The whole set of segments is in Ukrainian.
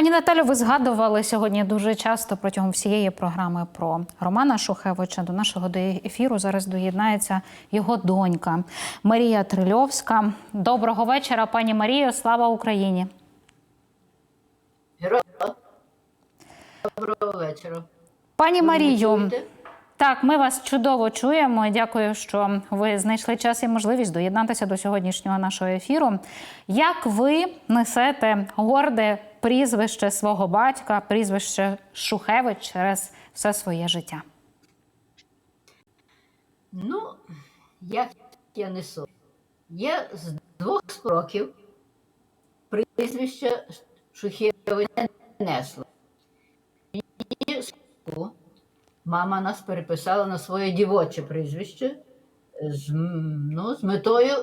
Пані Наталю, ви згадували сьогодні дуже часто протягом всієї програми про Романа Шухевича. До нашого ефіру зараз доєднається його донька Марія Трильовська. Доброго вечора, пані Марію. Слава Україні! Доброго вечора. Пані Марію, так, ми вас чудово чуємо. Дякую, що ви знайшли час і можливість доєднатися до сьогоднішнього нашого ефіру. Як ви несете горде прізвище свого батька, прізвище Шухевич через все своє життя? Ну, як я несу? Я з двох років прізвище Шухєвич не несла. Мені мама нас переписала на своє дівоче прізвище з, ну, з метою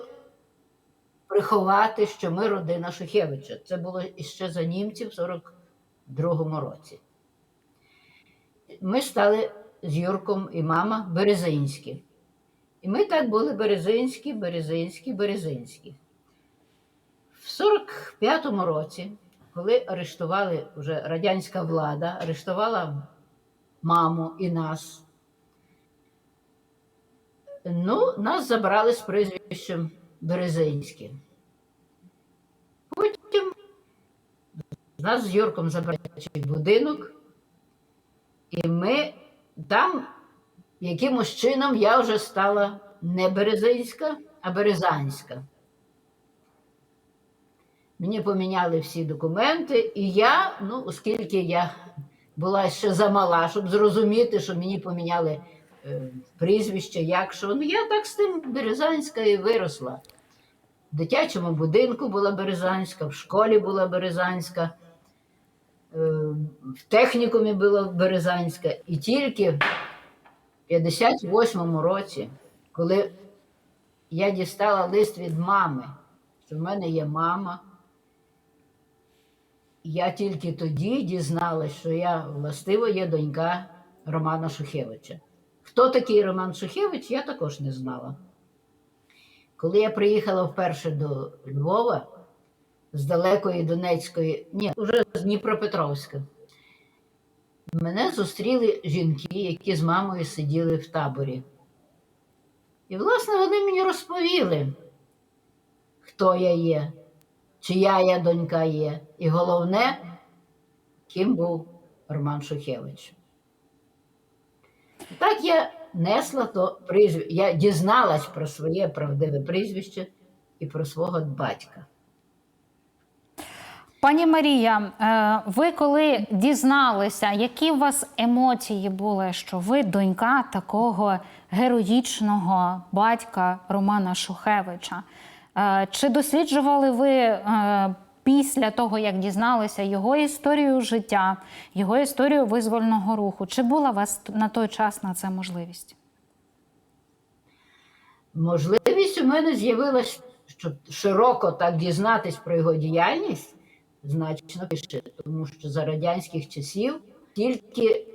приховати, що ми родина Шухевича. Це було іще за німців в 42-му році. Ми стали з Юрком і мама Березинські. І ми так були Березинські, Березинські, Березинські. В 45-му році, коли арештували вже радянська влада, арештувала маму і нас, ну, нас забрали з прізвищем Березинські. Потім нас з Юрком забрали будинок, і ми там якимось чином я вже стала не Березинська, а Березанська. Мені поміняли всі документи, і я, ну, оскільки я була ще замала, щоб зрозуміти, що мені поміняли прізвище, як що, ну я так з тим Березанська і виросла. В дитячому будинку була Березанська, в школі була Березанська, е, в технікумі була Березанська, і тільки в 58-му році, коли я дістала лист від мами, що в мене є мама, я тільки тоді дізналась, що я властиво є донька Романа Шухевича. Хто такий Роман Шухевич, я також не знала. Коли я приїхала вперше до Львова з далекої Донецької, ні, вже з Дніпропетровська, мене зустріли жінки, які з мамою сиділи в таборі. І, власне, вони мені розповіли, хто я є, чия я донька є, і головне, ким був Роман Шухевич. Так я несла то прізвище, я дізналась про своє правдиве прізвище і про свого батька. Пані Марія, е, ви коли дізналися, які у вас емоції були, що ви донька такого героїчного батька Романа Шухевича? Е, Чи досліджували ви е, після того, як дізналися його історію життя, його історію визвольного руху? Чи була у вас на той час на це можливість? Можливість у мене з'явилась, щоб широко так дізнатись про його діяльність, значно більше, тому що за радянських часів тільки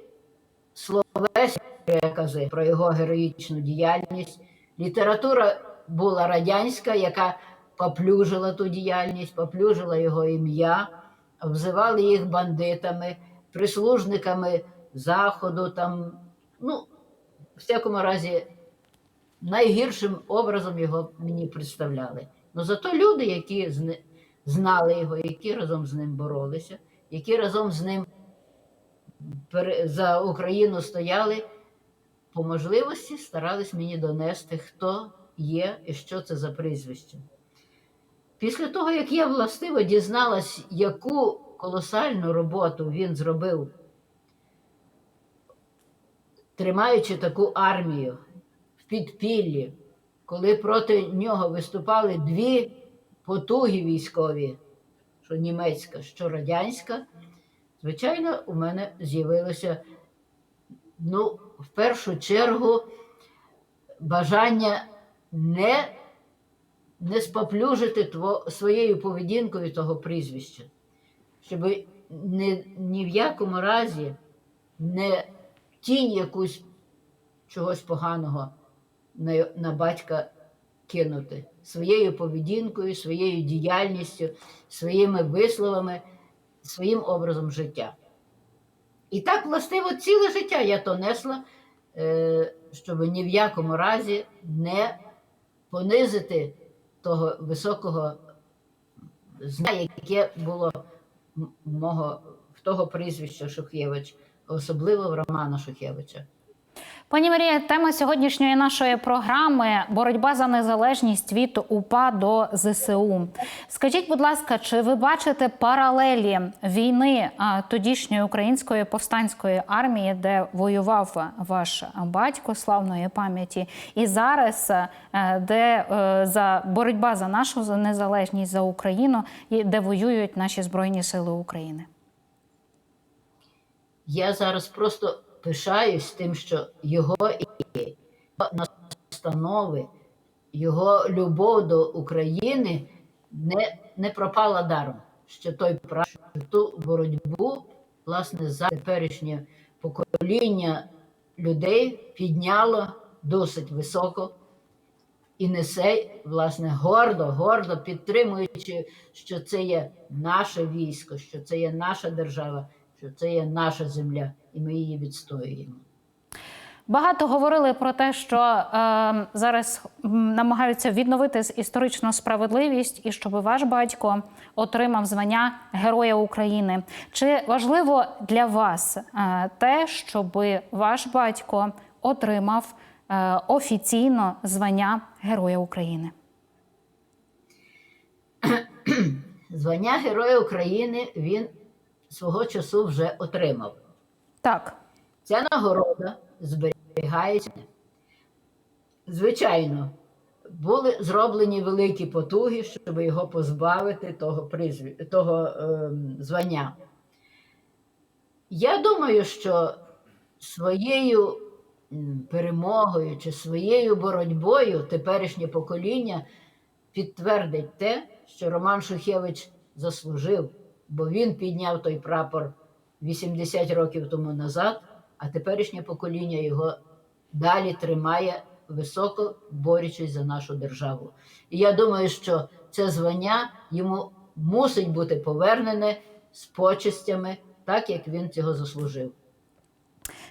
словесні перекази про його героїчну діяльність. Література була радянська, яка поплюжила ту діяльність, поплюжила його ім'я, обзивали їх бандитами, прислужниками Заходу, там, ну, в всякому разі, найгіршим образом його мені представляли. Ну зато люди, які знали його, які разом з ним боролися, які разом з ним за Україну стояли, по можливості старались мені донести, хто є і що це за прізвище. Після того, як я властиво дізналась, яку колосальну роботу він зробив, тримаючи таку армію в підпіллі, коли проти нього виступали дві потуги військові, що німецька, що радянська, звичайно, у мене з'явилося, ну, в першу чергу, бажання не, не споплюжити тво, своєю поведінкою того прізвища, щоб ні, ні в якому разі не тінь якусь чогось поганого на, на батька кинути своєю поведінкою, своєю діяльністю, своїми висловами своїм образом життя. І так, властиво, ціле життя я то несла, е, щоб ні в якому разі не понизити того високого знання, яке було мого в того прізвища Шухевич, особливо в Романа Шухевича. Пані Марія, тема сьогоднішньої нашої програми боротьба за незалежність від УПА до ЗСУ. Скажіть, будь ласка, чи ви бачите паралелі війни тодішньої української повстанської армії, де воював ваш батько славної пам'яті, і зараз, е, де е, за боротьба за нашу незалежність за Україну, і де воюють наші збройні сили України? Я зараз просто пишаюсь тим, що його його настанови, його любов до України не, не пропала даром. Що той прав, ту боротьбу, власне, за теперішнє покоління людей підняло досить високо і несе, власне, гордо, гордо підтримуючи, що це є наше військо, що це є наша держава, що це є наша земля, і ми її відстоюємо. Багато говорили про те, що е, зараз намагаються відновити історичну справедливість і щоб ваш батько отримав звання Героя України. Чи важливо для вас е, те, щоб ваш батько отримав е, офіційно звання Героя України? Звання Героя України він свого часу вже отримав. Так, Ця нагорода зберігається. Звичайно, були зроблені великі потуги, щоб його позбавити того, призві... того ем, звання. Я думаю, що своєю перемогою чи своєю боротьбою теперішнє покоління підтвердить те, що Роман Шухевич заслужив, бо він підняв той прапор 80 років тому назад, а теперішнє покоління його далі тримає високо, борючись за нашу державу. І я думаю, що це звання йому мусить бути повернене з почестями, так як він цього заслужив.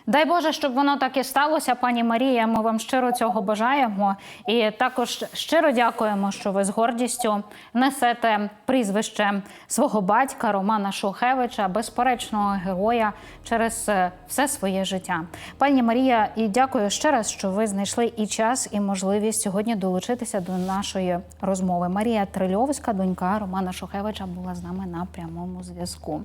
Дай Боже, щоб воно так і сталося, пані Марія. Ми вам щиро цього бажаємо. І також щиро дякуємо, що ви з гордістю несете прізвище свого батька Романа Шухевича, безперечного героя через е, все своє життя. Пані Марія, і дякую ще раз, що ви знайшли і час, і можливість сьогодні долучитися до нашої розмови. Марія Трильовська, донька Романа Шухевича, була з нами на прямому зв'язку.